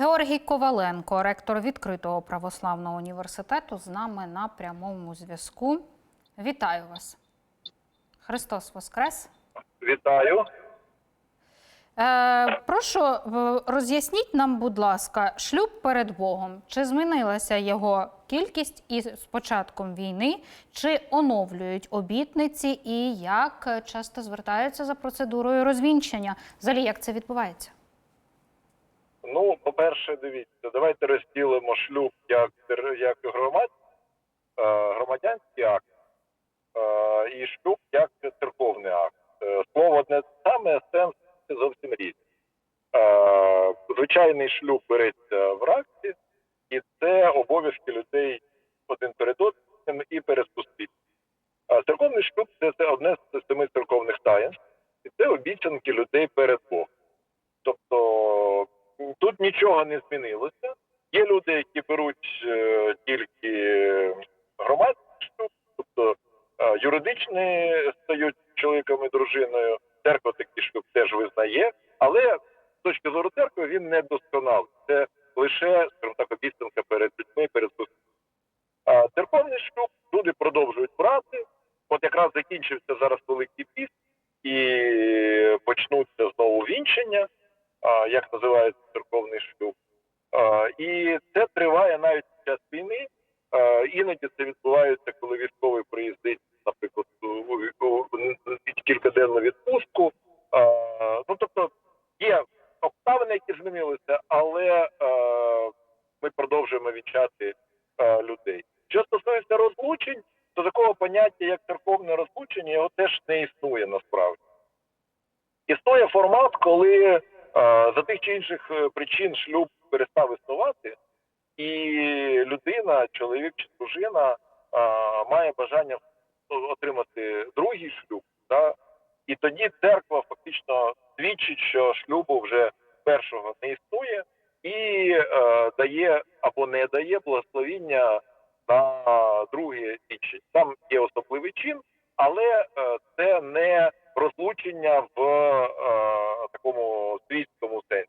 Георгій Коваленко, ректор відкритого православного університету, з нами на прямому зв'язку. Вітаю вас. Христос Воскрес. Вітаю. Е, прошу роз'ясніть нам, будь ласка, шлюб перед Богом. Чи змінилася його кількість із початком війни, чи оновлюють обітниці, і як е, часто звертаються за процедурою розвінчання? Взагалі, як це відбувається? Ну, по-перше, дивіться, давайте розділимо шлюб як, як громад, е, громадянський акт е, і шлюб як церковний акт. Е, Слово те саме, сенс зовсім різний. Звичайний шлюб береться в ракці, і це обов'язки людей один перед одним і перед суспільством. Церковний шлюб це одне з семи церковних таїнств, і це обіцянки людей перед Богом. Нічого не змінилося. Є люди, які беруть е, тільки громадський шлюб, тобто е, юридичні стають чоловіком і дружиною. Церква такий шлюб теж визнає, але з точки зору церкви він не досконалий. Це лише скажімо так, обіцянка перед людьми, перед суспільством. А церковний шлюб люди продовжують брати. От якраз закінчився зараз Великий піст, і почнуться знову вінчення, як називається церковний шлюб. І це триває навіть під час війни. Іноді це відбувається, коли військовий приїздить, наприклад, у, кількаденну відпустку. Ну тобто є обставини, які змінилися, але ми продовжуємо вінчати людей. Що стосується розлучень, то такого поняття, як церковне розлучення, його теж не існує насправді. Існує формат, коли за тих чи інших е, причин шлюб перестав існувати, і людина, чоловік чи дружина, має бажання отримати другий шлюб. Да? І тоді церква фактично свідчить, що шлюбу вже першого не існує, і е, дає або не дає благословіння на друге вічення. Там є особливий чин, але е, це не розлучення в е, такому світському сенсі.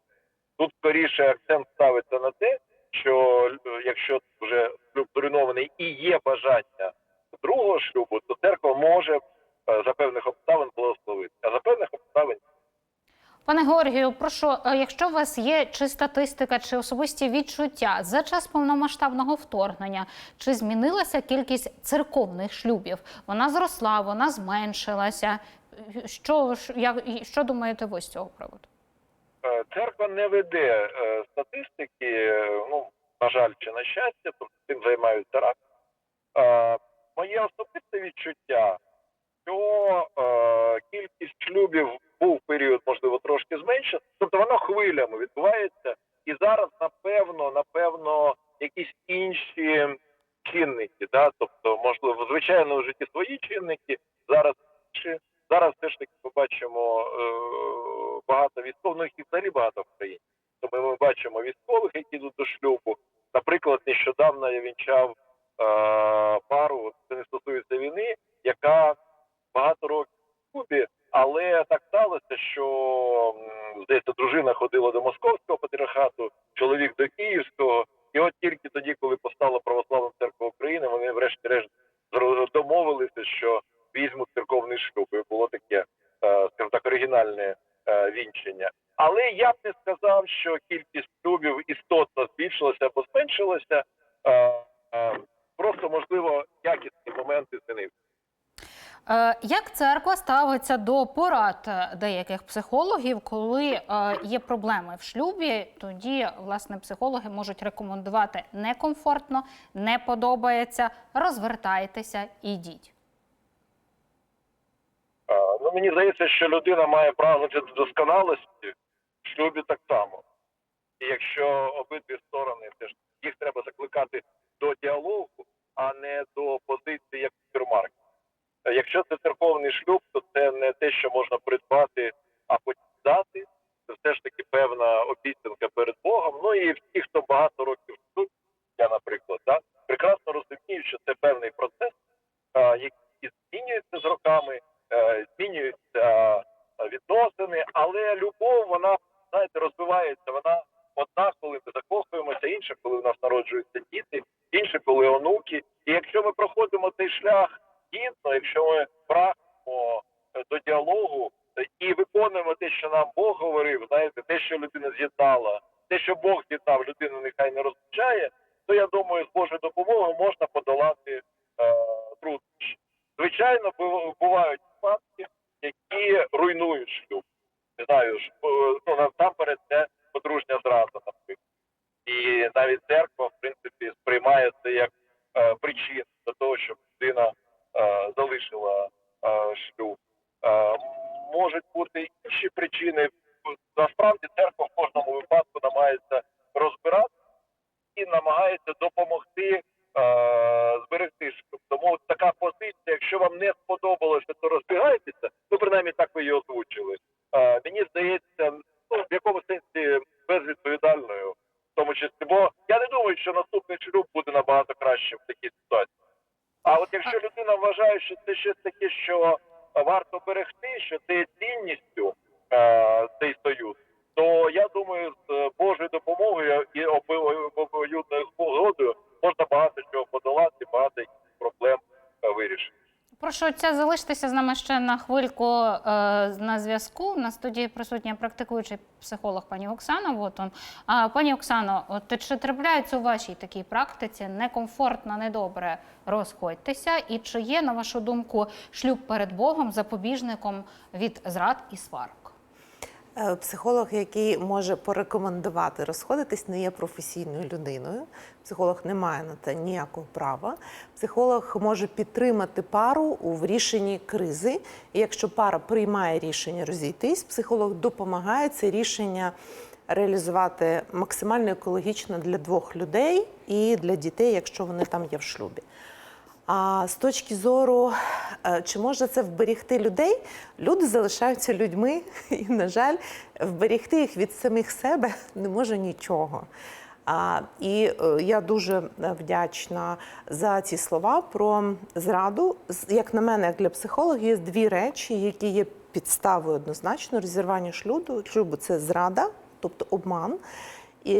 Тут скоріше акцент ставиться на те, що е, якщо вже зруйнований і є бажання другого шлюбу, то церква може е, за певних обставин благословити, а за певних обставин Пане Георгію, прошу, е, якщо у вас є чи статистика, чи особисті відчуття за час повномасштабного вторгнення, чи змінилася кількість церковних шлюбів? Вона зросла, вона зменшилася. Що, що думаєте ви з цього приводу? Е, Церква не веде е, статистики, е, ну, на жаль, чи на щастя, тобто цим займаються рак. Моє особисте відчуття, що кількість шлюбів був період, можливо, трошки зменшена, тобто воно хвилями відбувається, і зараз, напевно, напевно, якісь інші чинники, да? тобто, можливо, звичайно, у житті свої чинники, зараз інші. Зараз все ж таки побачимо е, багато військових, ну їх взагалі багато в країні. Тому ми бачимо військових, які йдуть до шлюбу. Наприклад, нещодавно я вінчав е, пару, це не стосується війни, яка багато років в клубі, але так сталося, що здається, дружина ходила до московського патріархату, чоловік до київського. І от тільки тоді, коли постала православна церква України, вони врешті-решт домовилися, що візьмуть церковний шлюб. І було таке, е, скажімо так, оригінальне е, вінчення. Але я б не сказав, що кількість шлюбів істотно збільшилася або зменшилася. Е, Просто можливо якісні моменти змінився. Як церква ставиться до порад деяких психологів, коли є проблеми в шлюбі, тоді власне психологи можуть рекомендувати некомфортно, не подобається, розвертайтеся, ідіть. Ну мені здається, що людина має прагнути до досконалості в шлюбі так само. І якщо обидві сторони теж їх треба закликати до діалогу, а не до позиції як супермаркет. Якщо це церковний шлюб, то це не те, що можна придбати, а потім дати. Це все ж таки певна обіцянка перед Богом. Ну і всі, хто багато років в шлюбі, я, наприклад, да, прекрасно розумію, що це певний процес, а, який змінюється з роками, е, змінюються е, відносини, але любов, вона, знаєте, розвивається, вона одна, коли ми інше, коли в нас народжуються діти, інше, онуки. І якщо ми проходимо цей шлях гідно, якщо ми прагнемо е, до діалогу е, і виконуємо те, що нам Бог говорив, знаєте, те, що людина з'єднала, те, що Бог з'єднав, людину нехай не розлучає, то я думаю, з Божою допомогою можна подолати е, труднощі. Звичайно, бувають випадки, які руйнують шлюб. Не знаю, ну насамперед це подружня зрада, наприклад. І навіть церква, в принципі, сприймає це як е, причину до того, щоб людина е, залишила е, шлюб. Е, можуть бути інші причини. Насправді церква в кожному випадку намагається розбирати і намагається допомогти е, зберегти. Тому така позиція, якщо вам не сподобалося, то розбігайтеся. Ну, принаймні так ви її озвучили. Е, мені здається, ну в якому сенсі безвідповідальною, в тому числі, бо я не думаю, що наступний шлюб буде набагато краще в такій ситуації. А от якщо людина вважає, що це щось таке, що варто берегти, що це є цінністю е, цей союз, то я думаю, з е, Божою допомогою і обо- обоюдною згодою можна багато чого подолати, багато проблем е, вирішити. Прошу отця залишитися з нами ще на хвильку е, на зв'язку. На студії присутня практикуючий психолог пані Оксана Вотон. А пані Оксано, от чи трапляється у вашій такій практиці некомфортно, недобре розходьтеся? І чи є, на вашу думку, шлюб перед Богом запобіжником від зрад і сварок? Е, Психолог, який може порекомендувати розходитись, не є професійною людиною. Психолог не має на це ніякого права. Психолог може підтримати пару у рішенні кризи. І якщо пара приймає рішення розійтись, психолог допомагає це рішення реалізувати максимально екологічно для двох людей і для дітей, якщо вони там є в шлюбі. А з точки зору, е, чи може це вберігти людей, люди залишаються людьми, і, на жаль, вберігти їх від самих себе не може нічого. А, і е, я дуже е, вдячна за ці слова про зраду. Як на мене, як для психолога, є дві речі, які є підставою однозначно розірвання шлюбу. Шлюбу це зрада, тобто обман і,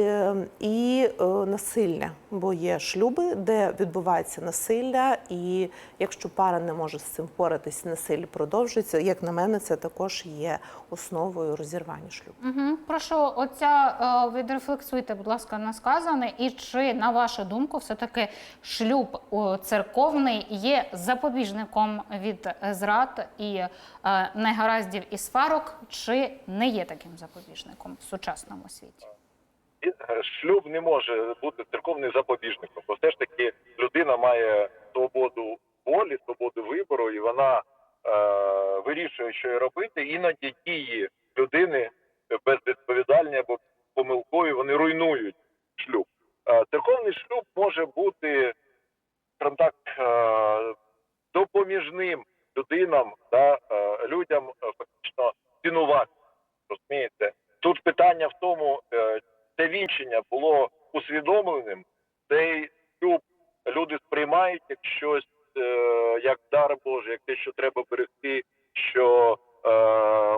і е, насилля, бо є шлюби, де відбувається насилля, і якщо пара не може з цим впоратись, насилля продовжується. Як на мене, це також є основою розірвання шлюбу. Угу. Прошу отця е, відрефлексуйте, будь ласка, на сказане. І чи, на вашу думку, все-таки шлюб церковний є запобіжником від е, зрад і негараздів і сварок, чи не є таким запобіжником в сучасному світі? Шлюб не може бути церковним запобіжником, бо все ж таки людина має свободу волі, свободу вибору, і вона е, вирішує, що їй робити. Іноді дії людини безвідповідальні або помилкові, вони руйнують шлюб. Е, церковний шлюб може бути, так, е, допоміжним людинам, да, е, людям фактично цінувати. Розумієте? Тут питання в тому, е, це вінчення було усвідомленим, цей люди сприймають як щось, е, як дар Божий, як те, що треба берегти, що е,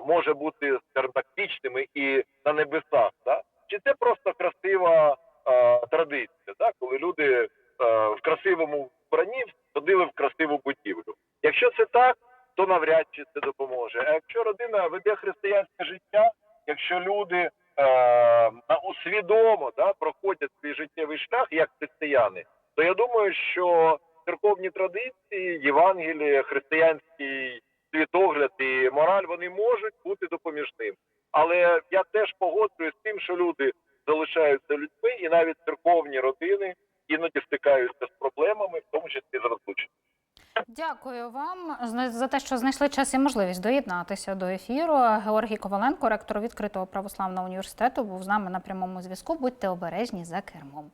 може бути скажімо і на небесах. Да? Чи це просто красива е, традиція, да? коли люди е, в красивому вбранні ходили в красиву будівлю? Якщо це так, то навряд чи це допоможе. А якщо родина веде християнське життя, якщо люди е, усвідомо да, проходять свій життєвий шлях як християни, то я думаю, що церковні традиції, Євангеліє, християнський світогляд і мораль вони можуть бути допоміжним. Але я теж погоджуюсь з тим, що люди залишаються людьми, і навіть церковні родини іноді стикаються з проблемами, в тому числі з розлученням. Дякую вам за те, що знайшли час і можливість доєднатися до ефіру. Георгій Коваленко, ректор відкритого православного університету, був з нами на прямому зв'язку. Будьте обережні за кермом.